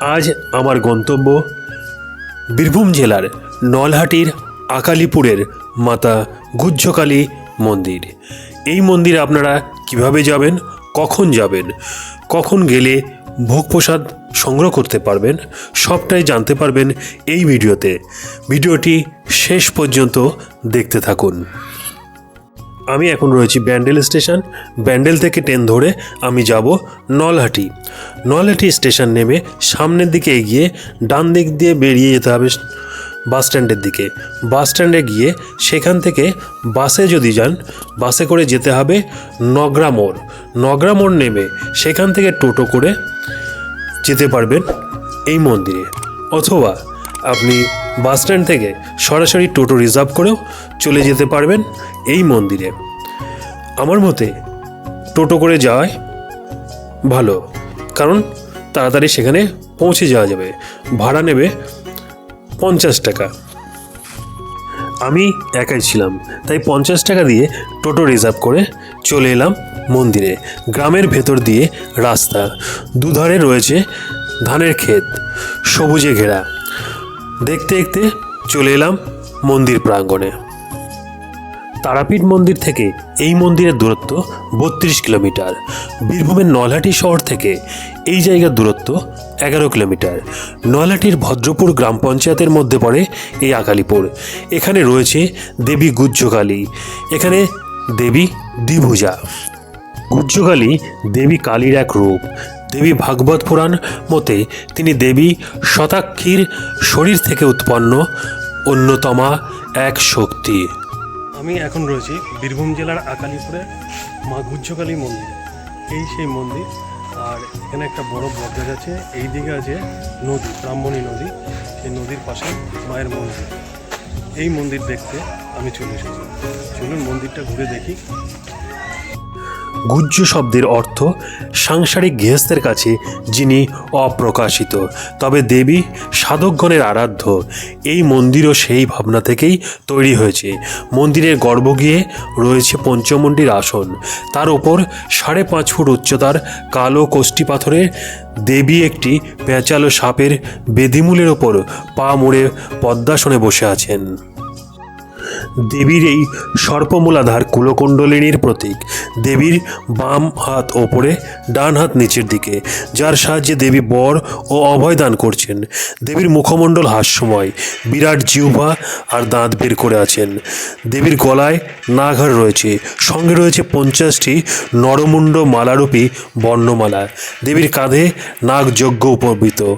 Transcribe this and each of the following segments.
আজ আমার গন্তব্য বীরভূম জেলার নলহাটির আকালিপুরের মাতা গুজ্জকালী মন্দির। এই মন্দিরে আপনারা কীভাবে যাবেন, কখন যাবেন, কখন গেলে ভোগ প্রসাদ সংগ্রহ করতে পারবেন, সবটাই জানতে পারবেন এই ভিডিওতে। ভিডিওটি শেষ পর্যন্ত দেখতে থাকুন। আমি এখন রয়েছি ব্যান্ডেল স্টেশন। ব্যান্ডেল থেকে ট্রেন ধরে আমি যাব নলহাটি। নলহাটি স্টেশন নেমে সামনের দিকে এগিয়ে ডান দিক দিয়ে বেরিয়ে যেতে হবে বাস স্ট্যান্ডের দিকে। বাস স্ট্যান্ডে গিয়ে সেখান থেকে বাসে যদি যান, বাসে করে যেতে হবে নগরা মোড়। নগরা মোড় নেমে সেখান থেকে টোটো করে যেতে পারবেন এই মন্দিরে। অথবা আপনি বাস স্ট্যান্ড থেকে সরাসরি টোটো রিজার্ভ করেও চলে যেতে পারবেন এই মন্দিরে। আমার মতে টোটো করে যাওয়াই ভালো, কারণ তাড়াতাড়ি সেখানে পৌঁছে যাওয়া যাবে। ভাড়া নেবে পঞ্চাশ টাকা। আমি একাই ছিলাম, তাই পঞ্চাশ টাকা দিয়ে টোটো রিজার্ভ করে চলে এলাম মন্দিরে। গ্রামের ভেতর দিয়ে রাস্তা, দুধারে রয়েছে ধানের ক্ষেত, সবুজে ঘেরা। দেখতে দেখতে চলে এলাম মন্দির প্রাঙ্গণে। তারাপীঠ মন্দির থেকে এই মন্দিরের দূরত্ব বত্রিশ কিলোমিটার। বীরভূমের নলহাটি শহর থেকে এই জায়গার দূরত্ব এগারো কিলোমিটার। নলহাটির ভদ্রপুর গ্রাম পঞ্চায়েতের মধ্যে পড়ে এই আকালিপুর। এখানে রয়েছে দেবী গুজ্জকালী এখানে দেবী দ্বিভুজা। গুজ্জকালী দেবী কালীর এক রূপ। দেবী ভাগবত পুরাণ মতে তিনি দেবী শতাক্ষীর শরীর থেকে উৎপন্ন, অন্যতমা এক শক্তি। আমি এখন রয়েছি বীরভূম জেলার আকালিপুরে মা গুজ্জকালী মন্দির। এই সেই মন্দির, আর এখানে একটা বড় বটগাছ আছে, এই দিকে আছে নদী, ব্রাহ্মণী নদী। সেই নদীর পাশে মায়ের মন্দির। এই মন্দির দেখতে আমি চলে এসেছি। চলুন মন্দিরটা ঘুরে দেখি। গুজ্জ শব্দের অর্থ সাংসারিক গৃহস্থের কাছে, যিনি অপ্রকাশিত। তবে দেবী সাধকগণের আরাধ্য। এই মন্দিরও সেই ভাবনা থেকেই তৈরি হয়েছে। মন্দিরের গর্ভগৃহে রয়েছে পঞ্চমন্ডির আসন। তার ওপর সাড়ে পাঁচ ফুট উচ্চতার কালো কোষ্ঠী পাথরের দেবী একটি পেঁচালো সাপের বেদিমূলের ওপর পা মুড়ে পদ্মাসনে বসে আছেন। দেবীর এই সর্পমূলাধার কুলকুণ্ডলিনীর প্রতীক। দেবীর বাম হাত ওপরে, ডান হাত নিচের দিকে, যার সাহায্যে দেবী বর ও অভয় দান করছেন। দেবীর মুখমণ্ডল হাস্যময়, বিরাট জিহ্বা আর দাঁত বের করে আছেন। দেবীর গলায় নাঘার রয়েছে, সঙ্গে রয়েছে পঞ্চাশটি নরমুণ্ড মালারূপী বর্ণমালা। দেবীর কাঁধে নাগযজ্ঞ উপবিত,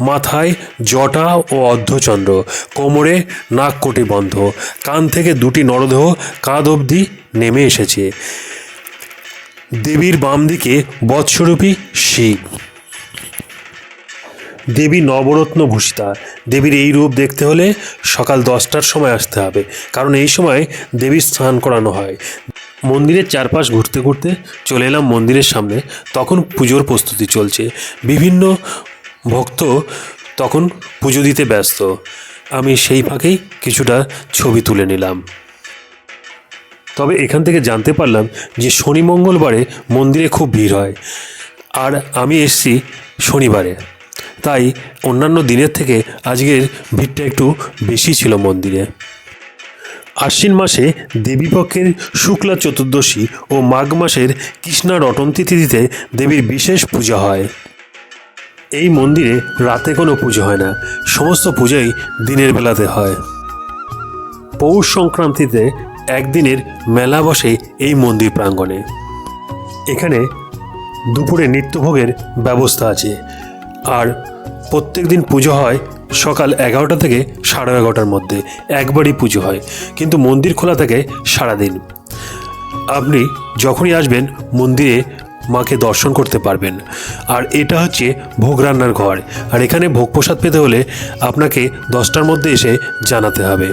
মাথায় জটা ও অর্ধচন্দ্র, কোমরে নাগকটি বন্ধ, কান থেকে দুটি নরদেহ কাঁধ অবধি নেমে এসেছে। দেবীর বাম দিকে বৎসরূপী শিব। দেবী নবরত্ন ভূষিতা। দেবীর এই রূপ দেখতে হলে সকাল দশটার সময় আসতে হবে, কারণ এই সময় দেবীর স্নান করানো হয়। মন্দিরের চারপাশ ঘুরতে ঘুরতে চলে এলাম মন্দিরের সামনে, তখন পুজোর প্রস্তুতি চলছে। বিভিন্ন ভক্ত তখন পুজো দিতে ব্যস্ত। আমি সেই ফাঁকেই কিছুটা ছবি তুলে নিলাম। তবে এখান থেকে জানতে পারলাম যে শনি মঙ্গলবারে মন্দিরে খুব ভিড় হয়। আর আমি এসছি শনিবারে। তাই অন্যান্য দিনের থেকে আজকের ভিড়টা একটু বেশি ছিল মন্দিরে। আশ্বিন মাসে দেবীপক্ষের শুক্লা চতুর্দশী ও মাঘ মাসের কৃষ্ণা তিথিতে দেবীর বিশেষ পূজা হয়। এই মন্দিরে রাতে কোনো পুজো হয় না। সমস্ত পুজোই দিনের বেলাতে হয়। পৌষ সংক্রান্তিতে একদিনের মেলা বসে এই মন্দির প্রাঙ্গণে। এখানে দুপুরে নিত্যভোগের ব্যবস্থা আছে। আর প্রত্যেক দিন পুজো হয় সকাল এগারোটা থেকে সাড়ে এগারোটার মধ্যে। একবারই পুজো হয়, কিন্তু মন্দির খোলা থাকে সারাদিন। আপনি যখনই আসবেন মন্দিরে মাকে দর্শন করতে পারবেন। আর এটা হচ্ছে ভোগ রান্নার ঘর। আর এখানে ভোগ প্রসাদ পেতে হলে আপনাকে দশটার মধ্যে এসে জানাতে হবে।